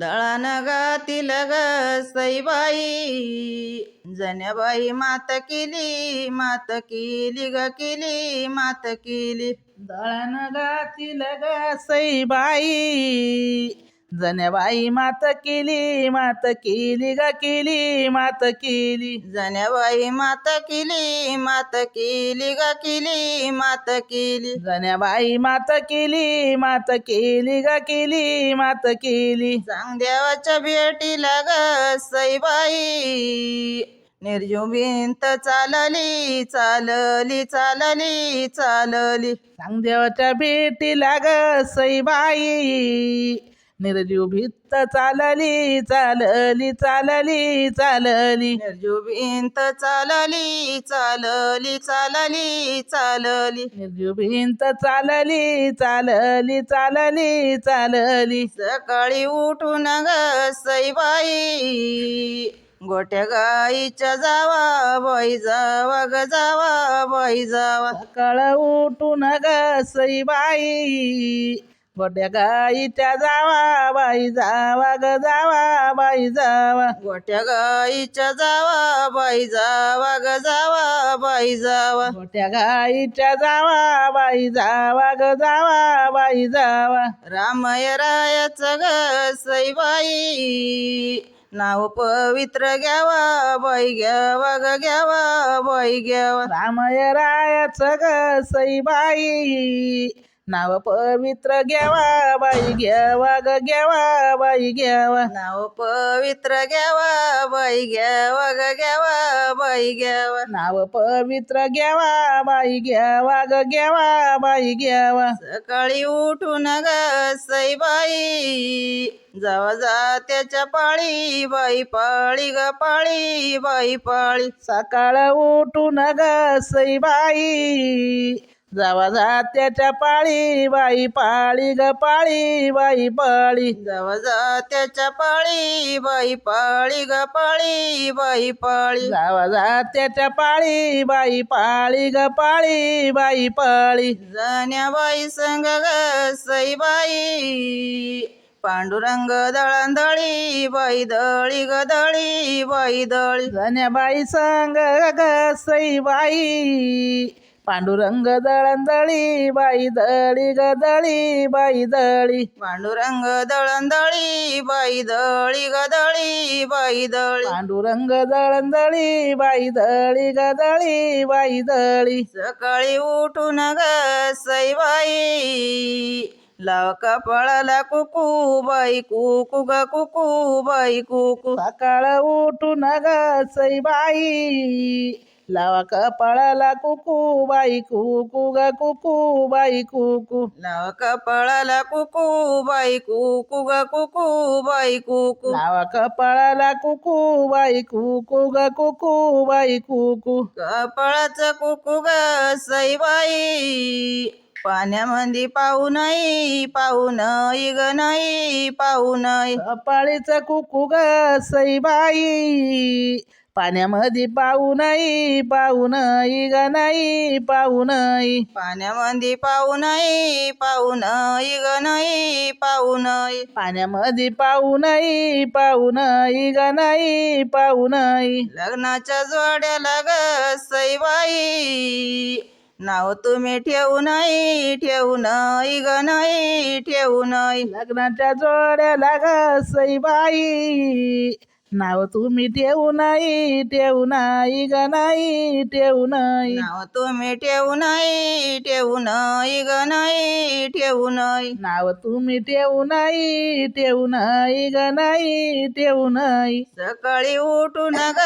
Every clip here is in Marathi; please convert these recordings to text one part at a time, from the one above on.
दळण ग सईबाई. जन्याबाई मात केली मात केली ग केली मात केली. दळण ग सईबाई. जण्याबाई मात केली मात केली ग केली मात केली. जन्याबाई मात केली मात केली ग केली मात केली. जण्याबाई मात केली मात केली ग केली मात केली. चांगदेवाच्या भेटीला ग सईबाई. निर्जू भिंत चालली चालली चालली चालली. सांगदेवाच्या भेटीला ग सईबाई. निर्जीव भित्त चालली चालली चालली चालली. निर्जू भिंत चालली चालली चालली चालली. निर्जीव भिंत चालली चालली चालली चालली. सकाळी उठून ग सईबाई गोट्या गाईच्या जावा बाई जावा ग जावा बाई जावा. सकाळ उठून ग सईबाई गोट्या गाईच्या जावा बाई जावा ग जावा बाई जावा. गोट्या गाईच्या जावा बाई जावा ग जावा बाई जावा. गोट्या गाईच्या जावा बाई जावा ग जावा बाई जावा. रामय रायाचं ग सईबाई नाव पवित्र घ्यावा बाई घ्यावा ग घ्यावा बाई घ्यावा. रामय रायाचं ग सईबाई नाव पवित्र घ्यावा बाई घ्यावा ग घ्यावा बाई घ्यावा. नाव पवित्र घ्यावा बाई घ्यावा ग घ्यावा बाई घ्यावा. नाव पवित्र घ्यावा बाई घ्यावा ग घ्यावा बाई घ्यावा. सकाळी उठून ग सईबाई. जावा जात्याच्या पाळी बाई पाळी ग पाळी बाई पाळी. सकाळ उठून ग सईबाई. जावा जात्याच्या पाळी बाई पाळी ग पाळी बाई पाळी. जावा जात्याच्या पाळी बाई पाळी ग पाळी बाई पाळी. जावा जात्याच्या पाळी बाई पाळी ग पाळी बाई पाळी. जाण्याबाई संग ग सईबाई. पांडुरंग दळंदळी बाई दळी ग दळी बाई दळी. जण्याबाई संग ग सईबाई. पांडुरंग दळंदळी बाई दळी ग दळी बाई दळी. पांडुरंग दळंदळी बाई दळी ग दळी बाई दळी. पांडुरंग दळंदळी बाई दळी ग दळी बाई दळी. सकाळी उठून ग सईबाई लाव कपाळाला कुकू बाई कुकू ग कुकू बाई कुकू. सकाळ उठून ग सईबाई लावा कपाळाला कुकू बाई कुकू ग कुकू बाई कुकू. लाव कपाळाला कुकू बाई कुकू ग कुकू बाई कुकू. लावा कपाळाला कुकू बाई कुकू ग कुकू बाई कुकू. कपाळाचं कुकू ग सईबाई. पाण्यामध्ये पाहू नाही पाहू नाही ग नाही पाहू नाही. कपाळीचं कुकू ग सईबाई. पाण्यामध्ये पाहू नाही पाहू नाही ग नाही पाहू नाही. पाण्यामध्ये पाहू नाही पाहू नाही ग नाही पाहू नाही. पाण्यामध्ये पाहू नाही पाहू नाही ग नाही पाहू नाही. लग्नाच्या जोड्याला ग सईबाई नाव तुम्ही ठेवू नाही ठेवू नाही ग नाही ठेवू नाही. लग्नाच्या जोड्याला ग सईबाई नाव तुम्ही ठेवू नाही ठेवू नाही ग नाही ठेवू नाही. नाव तुम्ही ठेवू नाही ठेवू नाही ग नाही ठेवू नाही. नाव तुम्ही ठेवू नाही ठेवू नाही ग नाही ठेवू नाही. सकाळी उठून ग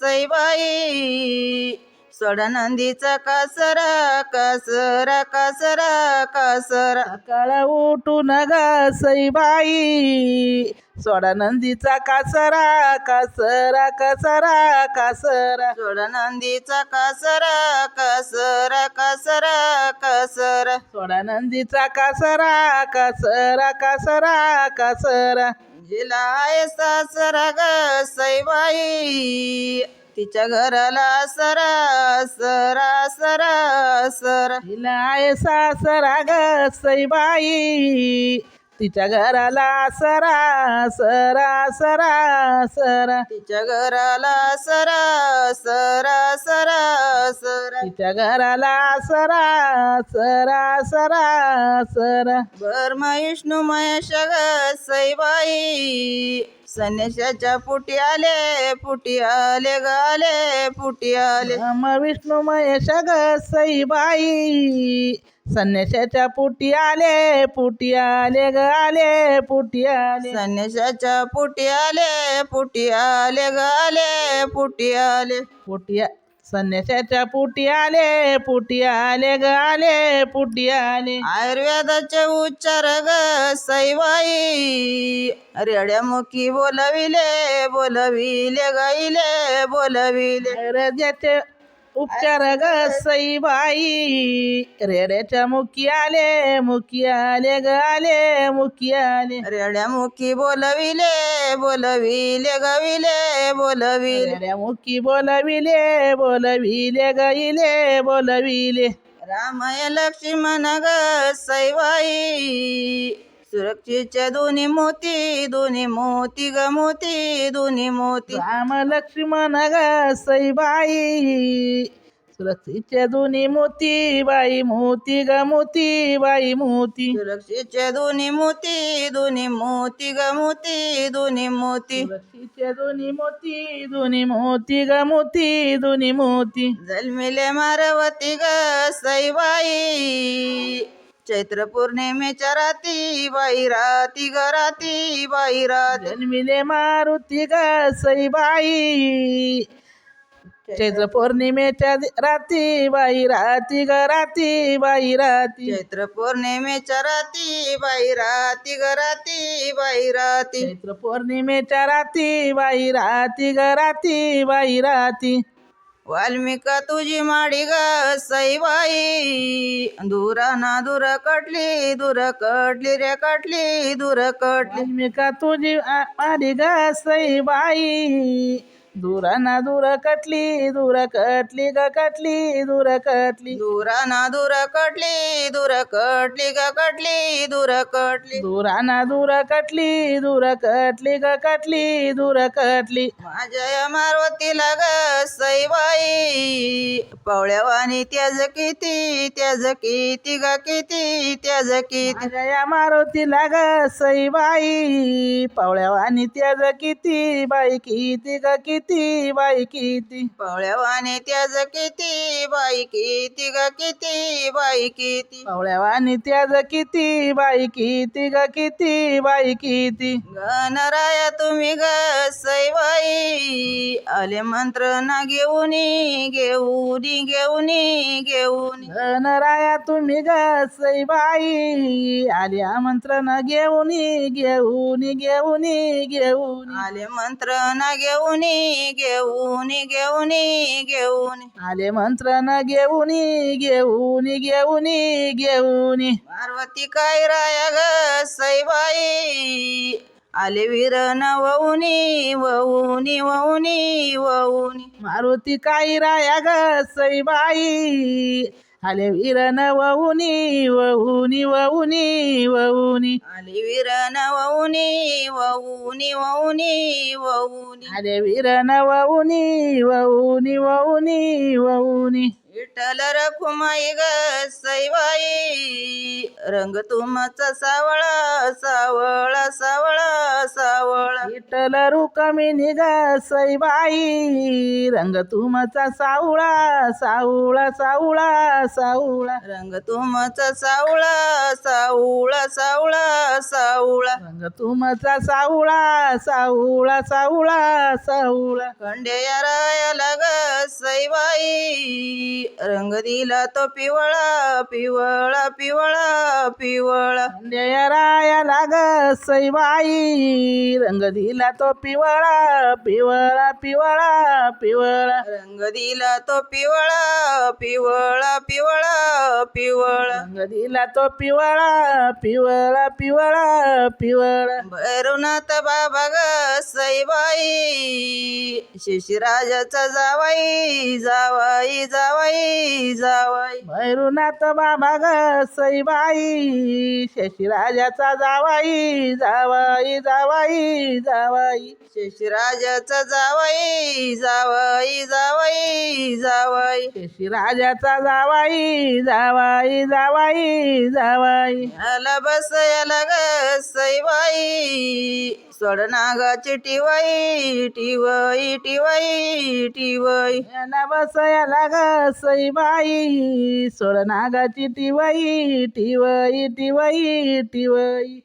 सईबाई सोड नंदीचा कासरा कासरा कासरा कासरा. सकाळ उठून ग सईबाई. सोडा नंदीचा कासरा कासरा कासरा कासरा. सोड नंदीचा कासरा कासरा कासरा कासरा. सोडा नंदीचा कासरा कासरा कासरा कासरा. जिला सासरा ग सईबाई. तिच्या घराला सरा सरा सरा सरा. तिला आहे सासरा ग सईबाई. तिच्या घराला सरा सरा सरा सरा. तिच्या घराला सरा सरा सरा सरा. तिच्या घराला सरा सरा सरा सरा. ब्रह्म विष्णू महेश ग सईबाई संन्याशाच्या पुटी आले पुटी आले ग आले पुटी आले. विष्णू महेश ग सईबाई संन्याशाच्या पुटी आले पुटी आले ग आले पुटी आले. संन्याशाच्या पुटी आले पुटी आले ग आले पुटी आले. पुटी संन्याशाच्या पुटी आले पुटी आले ग आले पुटी आले. आयुर्वेदाचे उच्चार ग सईबाई. रेड्यामुखी बोलविले बोलविले गाईले बोलविले. रजाचे उपचार ग सईबाई. रेड्याच्या मुखी आले मुखी आले ग आले मुखी आले. रेड्यामुखी बोलविले बोलविले गविले बोलविले. रेड्या मुखी बोलविले बोलविले गाईले बोलविले. रामय लक्ष्मण ग सईबाई. सुरक्षेच्या दोन्ही मोती दोन्ही मोती ग मोती दोन्ही मोती. राम लक्ष्मण ग सईबाई सुरक्षेच्या दोन्ही मोती बाई मोती ग मोती बाई मोती. सुरक्षेच्या दोन्ही मोती दोन्ही मोती ग मोती दोन्ही मोती. सुरक्षेच्या दोन्ही मोती दोन्ही मोती ग मोती दोन्ही मोती. जन्मिले मारवती ग सईबाई. चैत्र पौर्णिमेच्या राती बाई राती ग राती बाई राती जन्मिले मारुती ग सईबाई. चैत्र पौर्णिमेच्या राती बाई राती ग राती बाई राती चैत्र पौर्णिमेच्या राती बाई राती ग राती बाई राती चैत्र पौर्णिमेच्या राती बाई राती ग राती बाई राती वाल्मिका तुझी माडी ग सईबाई दुरा दूर कटली दूर कटली रे कटली दूर कटली वाल्मिका तुझी आ- आली ग सईबाई दूरा ना दूर कटली दूर कटली ग कटली दूर कटली दुरा ना दूर कटली दूर कटली ग कटली दूर कटली दूरा ना दूर कटली दूर कटली ग कटली दूर कटली माझ्या मारवतीला ग सईबाई पवळ्यावानी त्याज किती त्याज किती ग किती त्याज किती माझ्या या मारुतीला ग सईबाई पावळ्यावानी त्याज किती बाई किती ग किती बाई किती? पवळ्यावानी त्याज किती बाई किती ग किती बाई किती? पावळ्यावानी त्याज किती बाई किती ग किती बाई किती? गणराया तुम्ही ग सईबाई आले मंत्र ना घेऊनी घेऊनी घेऊनी घेऊनी. गणराया तुम्ही ग सईबाई आली आमंत्रण घेऊनी घेऊनी घेऊनी घेऊनी. आले मंत्र ना घेऊनी घेऊनी घेऊनी घेऊनी आले मंत्रण घेऊनी घेऊनी घेऊनी घेऊनी. पार्वती काय राया ग सईबाई? आले वीर न वहुनी वहुनी वहुनी वहुनी मारुती काही राया ग सईबाई? आले वीरन वहुनी वहुनी वहुनी वहुनी आले वीर न वहुनी वहुनी वहुनी वहुनी आले वीरन वहुनी वहुनी वहुनी वहुनी विठ्ठल रखुमाई ग सईबाई. रंग तुमचा सावळा सावळा सावळा सावळा. विठ्ठल रुकमिनी ग सईबाई. रंग तुमचा सावळा सावळा सावळा सावळा. रंग तुमचा सावळा सावळा सावळा सावळा. रंग तुमचा सावळा सावळा सावळा सावळा. खंड्या रायाला ग सईबाई. रंग दिला तो पिवळा पिवळा पिवळा पिवळा. राया लाग सईबाई रंग दिला तो पिवळा पिवळा पिवळा पिवळा. रंग दिला तो पिवळा पिवळा पिवळा पिवळा. रंग दिला तो पिवळा पिवळा पिवळा पिवळा. भैरवनाथ बाबा ग सईबाई शिशिराजाचा जावाई जावाई जावाई. जावाई. भैरुनाथ बाबा ग सईबाई शशीराजाचा जावाई जावाई जावाई जावाई. शिशिराजाचा जावाई जावाई जावाई जावाई. शशीराजाचा जावाई जावाई जावाई जावाई. याला बस याला ग सईबाई. सोड नागाची टिवई टिवई टिवई. टिवाई लाग बसयाला ग सईबाई. टिवई टिवई टिवई टिवई.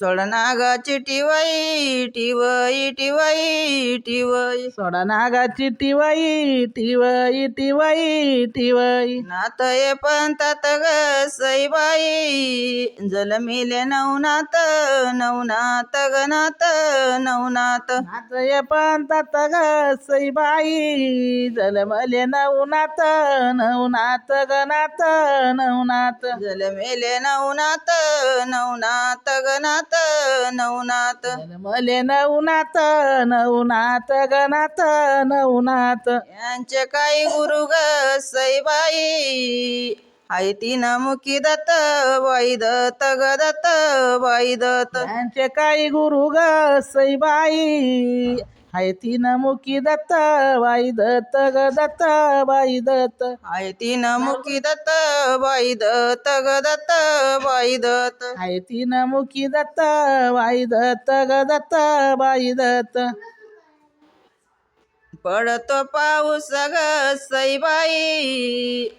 सोड नागाची टिवाई टिवाई टिवाई टिवाई सोड नागाची टिवई टिवई टिवई टिवई नात ये पंतात ग सईबाई. जल मिले नवनाथ नवनाथ ग नाथ नवनाथ नाचय पंतात ग सईबाई. जलमले नवनाथ नवनाथ गनाथ नवनाथ जल मेले नवनाथ नवनाथ नाथ नवनाथ जलमले नवनाथ नवनाथ गनाथ नवनाथ यांचे काही गुरु ग सईबाई हाय तीन मुखी दत्त बाई दत्त ग दत्त बाई दत्त. त्यांचे काही गुरु ग सईबाई हाय तीन मुखी दत्त बाई दत्त ग दत्त बाई दत्त. हाय तीन मुखी दत्त बाई दत्त ग दत्त बाई दत्त. हाय तीन मुखी दत्त बाई दत्त ग दत्त बाई दत्त. पडतो पाऊस ग सईबाई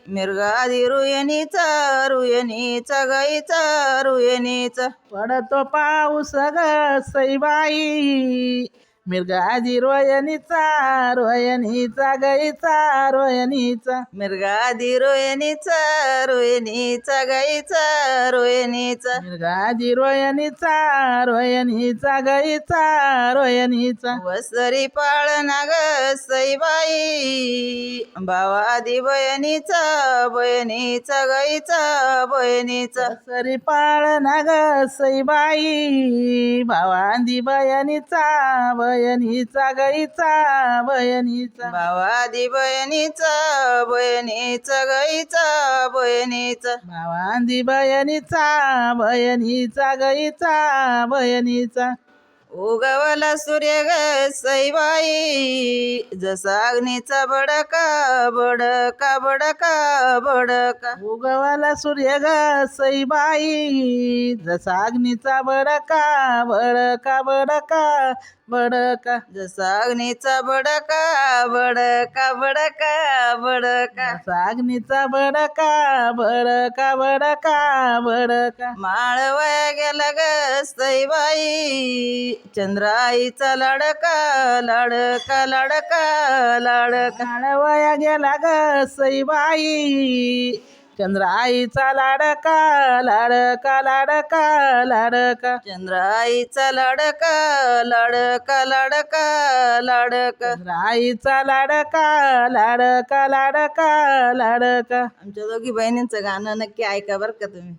मिरगादी रुयनीचा रुयनीचा गाईचा रुयनीचा पडतो पाऊस ग सईबाई मिरगाजी रोयनीचा रोयनीचा गईचा रोयनीचा. मिरगादी रोयनीचा रोयनीचा गाईचा रोयनीचा. मिरगाजी रोयनीचा रोयनीचा गईचा रोयनीचा. वसरी पाळणा ग सईबाई भावादी बयनीचा बयनीचा गाईचा बयनीचा. सरी पाळ नाग सईबाई भावांदी बयनीचा बयनीचा गईचा बयनीचा. भावादी बयनीचा बयनीचा गाईचा बयनीचा. भावांदी बयनीचा बयनीचा गईचा बयनीचा. उगवला सूर्य ग सईबाई. जसा अग्नीचा बडका बडका बडका बडका. उगवाला सूर्य ग सईबाई. जसा अग्नीचा बडका बडका बडका बडका. जसा अग्नीचा बडका बडका बडका बडका. जसा अग्नीचा बडका बडका बडका बडका. माळवया गेला ग सईबाई. चंद्राईचा लाडका लाडका लाडका लाडका. काळवया गेला ग सईबाई. चंद्राईचा लाडका लाडका लाडका लाडका. चंद्राईचा लाडका लाडका लाडका लाडका. चंद्राईचा लाडका लाडका लाडका लाडका. आमच्या दोघी बहिणींचं गाणं नक्की ऐका बरं का तुम्ही.